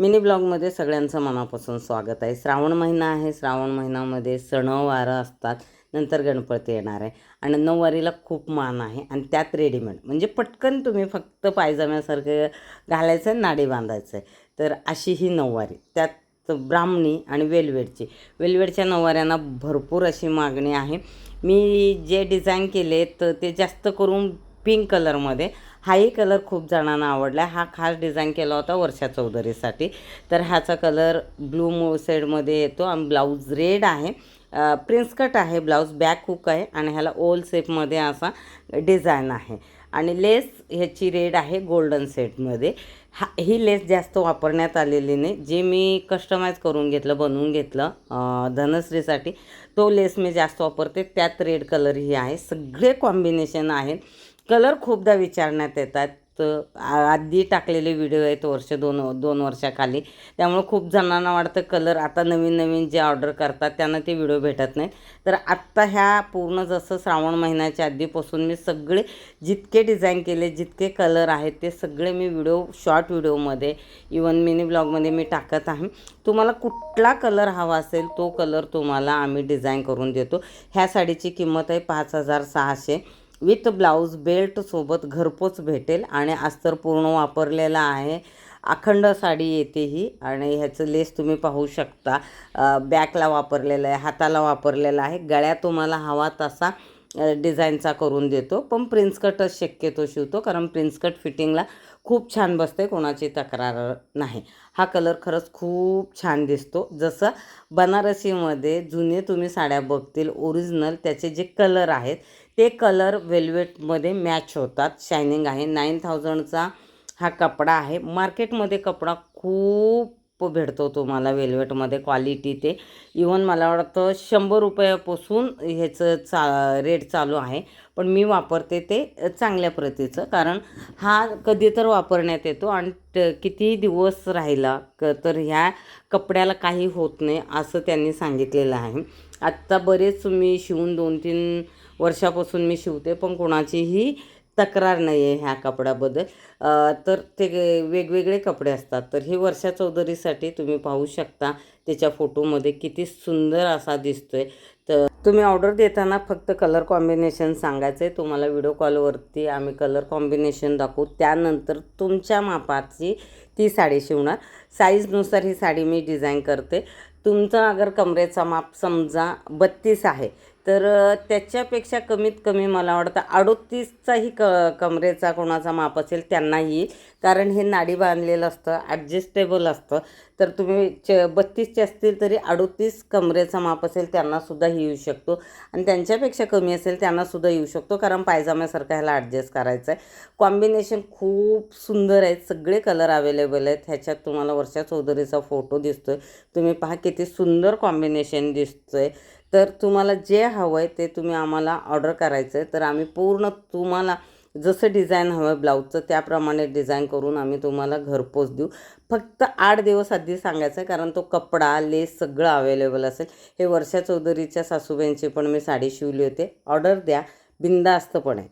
Mini ब्लॉगमध्ये सगळ्यांचं मनापासून स्वागत आहे. श्रावण महिना आहे. श्रावण महिन्यामध्ये सणवारं असतात. नंतर गणपती येणार आहे. आणि नऊवारीला खूप मान आहे. आणि त्यात रेडीमेड म्हणजे पटकन तुम्ही फक्त पायजम्यासारखं घालायचं आहे नाडी बांधायचं आहे. तर अशी ही नऊवारी. त्यात ब्राह्मणी आणि वेलवेडची वेलवेडच्या नऊवाऱ्यांना भरपूर अशी मागणी आहे. मी जे डिझाईन केले तर ते जास्त करून पिंक कलरमध्ये. हाही कलर खूप जणांना आवडला हा खास डिझाईन केला होता वर्षा चौधरीसाठी. तर ह्याचा कलर ब्लू मो शेडमध्ये येतो आणि ब्लाऊज रेड आहे. प्रिन्स कट आहे ब्लाऊज बॅक हुक आहे आणि ह्याला ओल शेपमध्ये असा डिझाईन आहे. आणि लेस ह्याची रेड आहे गोल्डन सेटमध्ये हा ही लेस जास्त वापरण्यात आलेली नाही. जे मी कस्टमाइज करून घेतलं बनवून घेतलं धनश्रीसाठी तो लेस मी जास्त वापरते. त्यात रेड कलर ही आहे. सगळे कॉम्बिनेशन आहेत. कलर खूपदा विचारण्यात येतात. आधी टाकलेले व्हिडिओ आहेत वर्ष दोन दोन वर्षाखाली. त्यामुळे खूप जणांना वाटतं कलर आता नवीन नवीन जे ऑर्डर करतात त्यांना ते व्हिडिओ भेटत नाहीत. तर आत्ता ह्या पूर्ण जसं श्रावण महिन्याच्या आधीपासून मी सगळे जितके डिझाईन केले जितके कलर आहेत ते सगळे मी व्हिडिओ शॉर्ट व्हिडिओमध्ये इवन मिनी ब्लॉगमध्ये मी टाकत आहे. तुम्हाला कुठला कलर हवा असेल तो कलर तुम्हाला आम्ही डिझाईन करून देतो. ह्या साडीची किंमत आहे पाच हजार सहाशे. विथ ब्लाऊज बेल्टसोबत घरपोच भेटेल आणि अस्तर पूर्ण वापरलेला आहे. अखंड साडी येते ही आणि ह्याचं लेस तुम्ही पाहू शकता. बॅकला वापरलेलं आहे हाताला वापरलेला आहे. गळ्या तुम्हाला हवा तसा डिझाईनचा करून देतो. पण प्रिन्स कटच शक्यतो शिवतो कारण प्रिन्स कट फिटिंगला खूप छान बसते कोणाची तक्रार नाही. हा कलर खरंच खूप छान दिसतो. जसं बनारसीमध्ये जुने तुम्ही साड्या बघतील ओरिजिनल त्याचे जे कलर आहेत ते कलर वेल्वेटमध्ये मॅच होतात शायनिंग आहे. नाईन थाउजंडचा हा कपडा आहे. मार्केटमध्ये कपडा खूप भेटतो तुम्हाला वेल्वेटमध्ये क्वालिटी ते. इवन मला वाटतं शंभर रुपयापासून ह्याचं चा रेट चालू आहे. पण मी वापरते ते चांगल्या प्रतीचं. कारण हा कधी तर वापरण्यात येतो आणि ट- कितीही दिवस राहिला क तर ह्या कपड्याला काही होत नाही असं त्यांनी सांगितलेलं आहे. आत्ता बरेच मी शिवून दोन तीन वर्षापासून मी शिवते पण कोणाचीही तक्रार नाही आहे ह्या कपड्याबद्दल. तर ते वेगवेगळे कपडे असतात. तर ही वर्षा चौधरीसाठी तुम्ही पाहू शकता. त्याच्या फोटोमध्ये किती सुंदर असा दिसतोय. तर तुम्ही ऑर्डर देताना फक्त कलर कॉम्बिनेशन सांगायचं आहे तुम्हाला व्हिडिओ कॉलवरती आम्ही कलर कॉम्बिनेशन दाखवू. त्यानंतर तुमच्या मापाची ती साडी शिवणार. साईजनुसार ही साडी मी डिझाईन करते. तुमचा अगर कमरेचा माप समजा बत्तीस आहे. तर त्याच्यापेक्षा कमीत कमी मला वाटतं अडोतीसचाही क कमरेचा कोणाचा माप असेल त्यांनाही. कारण हे नाडी बांधलेलं असतं ॲडजस्टेबल असतं. तर तुम्ही च बत्तीसचे असतील तरी अडोतीस कमरेचा माप असेल त्यांनासुद्धा ही येऊ शकतो. आणि त्यांच्यापेक्षा कमी असेल त्यांनासुद्धा येऊ शकतो कारण पायजाम्यासारखं ह्याला ॲडजस्ट करायचं आहे कॉम्बिनेशन खूप सुंदर आहेत. सगळे कलर अवेलेबल आहेत. ह्याच्यात तुम्हाला वर्षा चौधरीचा फोटो दिसतो आहे तुम्ही पहा किती सुंदर कॉम्बिनेशन दिसतं आहे तर तुम्हाला जे हवं आहे ते तुम्ही आम्हाला ऑर्डर करायचं आहे तर आम्ही पूर्ण तुम्हाला जसं डिझाईन हवं आहे ब्लाऊजचं त्याप्रमाणे डिझाईन करून आम्ही तुम्हाला घरपोच देऊ. फक्त आठ दिवस आधी सांगायचं आहे कारण तो कपडा लेस सगळं अवेलेबल असेल. हे वर्षा चौधरीच्या सासूबाईंची पण मी साडी शिवली होते. ऑर्डर द्या बिंदास्तपणे